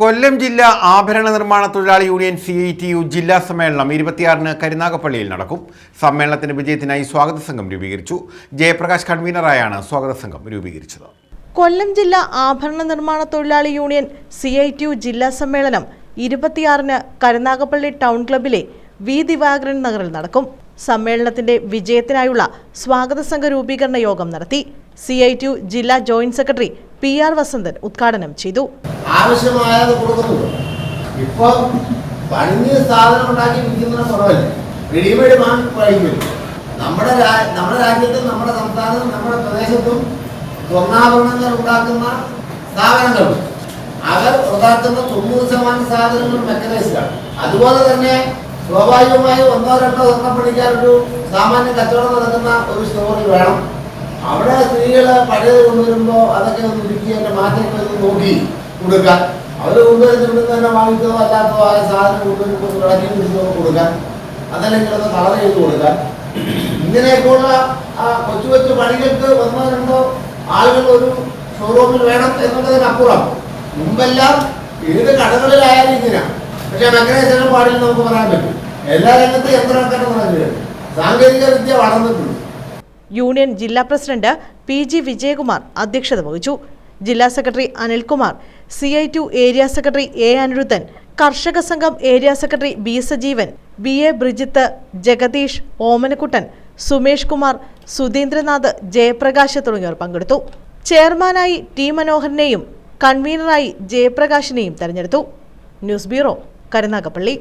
കൊല്ലം ജില്ലാ ആഭരണ നിർമ്മാണ തൊഴിലാളി union C I T U ജില്ലാ സമ്മേളനം ഇരുപത്തിയാറിന് കരുനാഗപ്പള്ളിയിൽ നടക്കും. സമ്മേളനത്തിന്റെ വിജയത്തിനായി സ്വാഗത സംഘം രൂപീകരിച്ചു. ജയപ്രകാശ് കൺവീനറായാണ് സ്വാഗത സംഘം രൂപീകരിച്ചത്. കൊല്ലം ജില്ലാ ആഭരണ നിർമ്മാണ തൊഴിലാളി union C I T U ജില്ലാ സമ്മേളനം ഇരുപത്തിയാറിന് കരുനാഗപ്പള്ളി ടൗൺ ക്ലബിലെ വി ദിവാകരൻ നഗറിൽ നടക്കും. സമ്മേളനത്തിന്റെ വിജയത്തിനായുള്ള സ്വാഗത സംഘ രൂപീകരണ യോഗം നടത്തി. സി ഐ ടി യു ജില്ലാ joint secretary P R Vasanthan ഉദ്ഘാടനം ചെയ്തു. ആവശ്യമായത് കൊടുക്കുന്നുണ്ട് ഇപ്പൊ പണിഞ്ഞ് സാധനം ഉണ്ടാക്കി വിൽക്കുന്നതിന് കുറവല്ലേ? റെഡിമെയ്ഡ് വാങ്ങി കഴിക്കും നമ്മുടെ നമ്മുടെ രാജ്യത്തും നമ്മുടെ സംസ്ഥാനത്തും നമ്മുടെ പ്രദേശത്തും സ്വർണാഭരണങ്ങൾ ഉണ്ടാക്കുന്ന സ്ഥാപനങ്ങളുണ്ട് അവർ ഉണ്ടാക്കുന്ന തൊണ്ണൂറ് ശതമാനം സാധനങ്ങൾ മെക്കനൈസ്ഡാണ് അതുപോലെ തന്നെ സ്വാഭാവികമായി ഒന്നോ രണ്ടോ സ്വർണപ്പണിക്കാരൊരു സാമാന്യ കച്ചവടം നടക്കുന്ന ഒരു സ്റ്റോറിൽ വേണം. അവിടെ സ്ത്രീകൾ പഴയത് കൊണ്ടുവരുമ്പോ അതൊക്കെ ഒന്ന് ഒരുക്കി അതിന്റെ ഒന്ന് നോക്കി കൊടുക്കാൻ അവർ കൊണ്ടുവരുന്ന തന്നെ വാങ്ങിച്ചതോ അല്ലാത്തതോ ആയ സാധനം കൊണ്ടുവരുമ്പോൾ ഇളക്കി പിടിച്ചോ കൊടുക്കാൻ അതല്ലെങ്കിൽ ഒന്ന് കളർ ചെയ്ത് കൊടുക്കാൻ ഇങ്ങനെയൊക്കെയുള്ള ആ, കൊച്ചു കൊച്ചു പണികൾക്ക് ഒന്നോ ആളുകൾ ഒരു ഷോറൂമിൽ വേണം എന്നുള്ളതിനപ്പുറം. മുമ്പെല്ലാം ഏത് കടകളിലായാലും ഇങ്ങനെയാണ് പക്ഷെ മെക്കനൈസേഷൻ പാടില്ല നമുക്ക് പറയാൻ പറ്റും. എല്ലാ രംഗത്തും യന്ത്രവൽക്കരണം നടക്കുകയാണ് സാങ്കേതിക വിദ്യ വളർന്നിട്ടുണ്ട്. യൂണിയൻ ജില്ലാ പ്രസിഡന്റ് പി ജി വിജയകുമാർ അധ്യക്ഷത വഹിച്ചു. ജില്ലാ secretary Anilkumar C I T U area secretary A Anirudhan കർഷക സംഘം area secretary B Sajeevan B A Brijith Jagadish Omanakuttan Sumesh Kumar Sudheendranath Jayaprakash തുടങ്ങിയവർ പങ്കെടുത്തു. ചെയർമാനായി ടി മനോഹരനെയും കൺവീനറായി ജയപ്രകാശിനെയും തെരഞ്ഞെടുത്തു. News bureau Karunagappally.